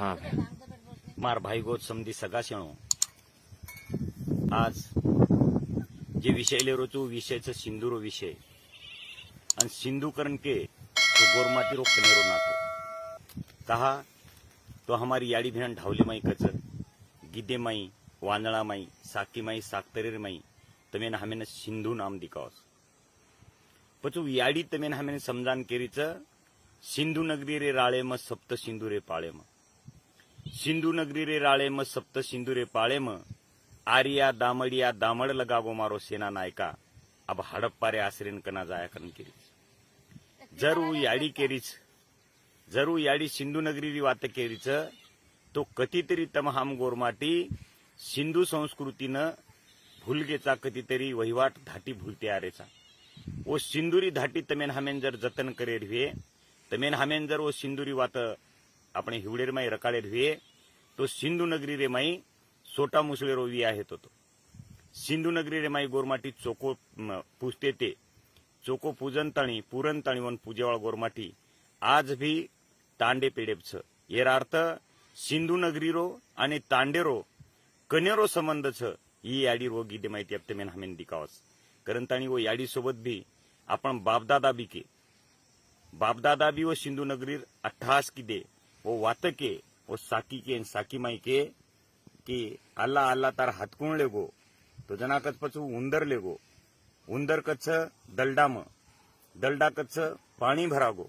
हा. मार भाई गोत समधी सगळा शेणो. आज जे विषय लेरोचो विषयचं सिंधुरो विषय. आणि सिंधुकरण के तो गोरमाटी रो कनेरो नातो. कहा? तो हमारी याडी भेण ढावली माई कच गिदे माई वांदळा माई साकी माई साकतरेर माई तमेन हमेन सिंधू नाम दिकावस. पचू याडी तमेन हमेन समजान केरीच सिंधू नगरी रे राळे म सप्त सिंधू रे पाळे म सिंधू नगरी रे राळे म सप्त सिंधू रे पाळे म आर्या दामडिया दामड लगागो मारो सेना नायका अब हडप्पा रे आसरेन कना जाया कन केरीच जर ऊ याडी केरीच जर ऊ याडी सिंधू नगरी री वात केरीच तो कधीतरी तमहाम गोरमाटी सिंधू संस्कृतीनं भूलगेचा कधीतरी वहिवाट धाटी भूलते आरेचा ओ सिंदुरी धाटी तमेन हमेन जर जतन करेर हुए तमेन हमेन जर वो सिंदुरी वात આપણે हिवडेर माई रकाळेर हुए तो सिंधू नगरी रेमाई सोटा मुसळे रोवी आहेत होतो सिंधू नगरी रे माई गोरमाटी चोको पुजते पूजते ते. चोको पूजनताणी पुरणताणी वन पूजेवाळ गोरमाटी. आज भी तांडे पेडेपच येर अर्थ सिंधू नगरी रो आणि तांडेरो कनेरो संबंध छ ही याडी रो गीते माहिती आपते मेन हमेन दिकावस. कारण ताणी वो याडी सोबत भी आपण बापदादा बी के. बापदादा बी व सिंधू नगरीर अठ्ठास की दे. वातके वो साकी के साकी माई के कि अल्लाह अल्लाह तार हातकुण लेगो तो जना कच पचू उंदर लेगो उंदर कच्छ दलडाम दलडा कच्छ पाणी भरागो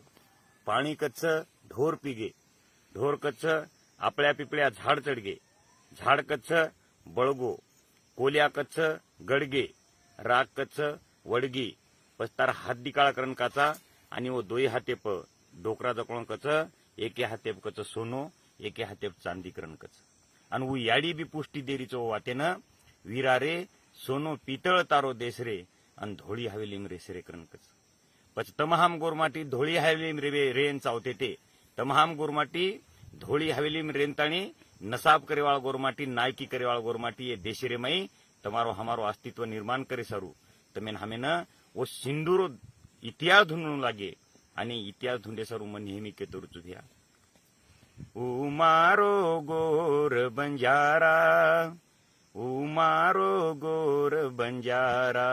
पाणी कच्छ ढोर पिगे ढोर कच्छ आपल्या पिपळ्या झाड चढगे झाड कच्छ बळगो। कोल्या कच्छ गडगे राग कच्छ वडगी पस्तार हात दिकाळा करण काचा आणि वो दोई हातेप डोकरा जकळून कच एके हातेप कच सोनो एके हात्या चांदी क्रणकच आणि उ याडी बी पुष्टी देरीचो वातेनं विरारे सोनो पितळ तारो देसरे आणि धोळी हवेलीम रेसरे करणकच पच तमहाम गोरमाटी धोळी हवेलीम रेवे रेन चावते ते. तमहाम गोरमाटी धोळी हवेलीम रेनताणी नसाब करेवाळ गोरमाटी नायकी करेवाळ गोरमाटी ये देशरे मई तमारो हमारो अस्तित्व निर्माण करे सारू. तमेन हमेन वो सिंदूर इतिहास धुंडू लागे आणि इतिहास धुंडे सारू मन नेहमी के तरुचू उमारो गोर बंजारा उमारो गोर बंजारा।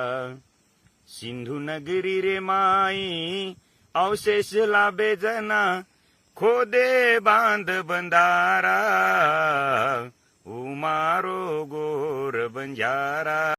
सिंधू नगरी रे माई अवशेष लाबे जना खोदे बांध बंधारा। उमारो गोर बंजारा।